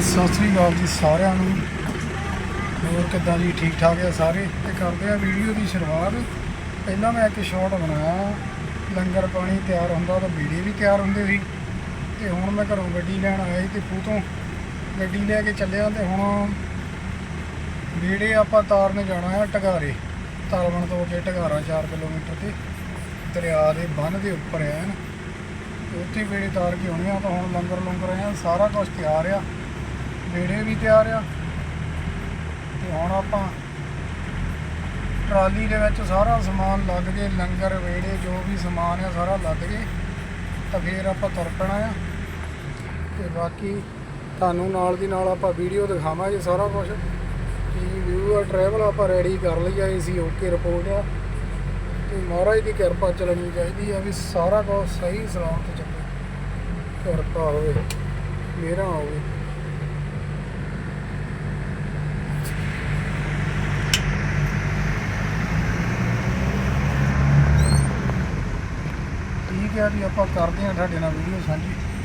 ਸਤਿ ਸ੍ਰੀ ਅਕਾਲ ਜੀ ਸਾਰਿਆਂ ਨੂੰ। ਹੋਰ ਕਿੱਦਾਂ ਜੀ? ਠੀਕ ਠਾਕ ਆ ਸਾਰੇ? ਤੇ ਕਰਦੇ ਆ ਵੀਡੀਓ ਦੀ ਸ਼ੁਰੂਆਤ। ਪਹਿਲਾਂ ਮੈਂ ਇੱਕ ਸ਼ਾਟ ਬਣਾਇਆ। ਲੰਗਰ ਪਾਣੀ ਤਿਆਰ ਹੁੰਦਾ ਤਾਂ ਵੀਡੀਓ ਵੀ ਤਿਆਰ ਹੁੰਦੇ ਸੀ। ਤੇ ਹੁਣ ਮੈਂ ਘਰੋਂ ਗੱਡੀ ਲੈਣ ਆਇਆ ਸੀ ਤੇ ਪੂਤੋਂ ਗੱਡੀ ਲੈ ਕੇ ਚੱਲਿਆ ਤੇ ਹੁਣ ਵੀੜੇ ਆਪਾਂ ਤਾਰਨ ਜਾਣਾ ਆ ਟਗਾਰੇ। ਤਾਲਵਣ ਤੋਂ ਅੱਗੇ ਟਗਾਰਾ 4 ਕਿਲੋਮੀਟਰ ਤੇ। ਦਰਿਆ ਦੇ ਬੰਨ ਦੇ ਉੱਪਰ ਐਨ। ਉੱਥੇ ਵੇੜੇ ਤਾਰ ਕੇ ਆਉਣੇ ਆ ਤਾਂ ਹੁਣ ਲੰਗਰ ਲੰਗਰ ਆ ਸਾਰਾ ਕੁਝ ਤਿਆਰ ਆ। ਵੇੜੇ ਵੀ ਤਿਆਰ ਆ। ਤੇ ਹੁਣ ਆਪਾਂ ਟਰਾਲੀ ਦੇ ਵਿੱਚ ਸਾਰਾ ਸਮਾਨ ਲੱਦ ਕੇ, ਲੰਗਰ ਵੇੜੇ ਜੋ ਵੀ ਸਮਾਨ ਆ ਸਾਰਾ ਲੱਦ ਕੇ ਤਾਂ ਫੇਰ ਆਪਾਂ ਤੁਰ ਪੈਣਾ ਆ। ਤੇ ਬਾਕੀ ਤੁਹਾਨੂੰ ਨਾਲ ਦੀ ਨਾਲ ਆਪਾਂ ਵੀਡੀਓ ਦਿਖਾਵਾਂਗੇ ਸਾਰਾ ਕੁਝ ਕੀ ਵਿਊ ਆ ਟਰੈਵਲ ਆਪਾਂ ਰੈਡੀ ਕਰ ਲਈ ਲਿਆ ਏਸੀ ਓਕੇ ਰਿਪੋਰਟ ਆ। ਤੇ ਮਹਾਰਾਜ ਦੀ ਕਿਰਪਾ ਚੱਲਣੀ ਚਾਹੀਦੀ ਆ ਵੀ ਸਾਰਾ ਕੁਝ ਸਹੀ ਸਲਾਮਤ ਚੱਲੇ। ਕਿਰਪਾ ਹੋਵੇ ਮੇਰਾ ਹੋਵੇ। ਠੀਕ ਹੈ ਜੀ ਆਪਾਂ ਕਰਦੇ ਹਾਂ ਸਾਡੇ ਨਾਲ ਵੀਡੀਓ ਸਾਂਝੀ।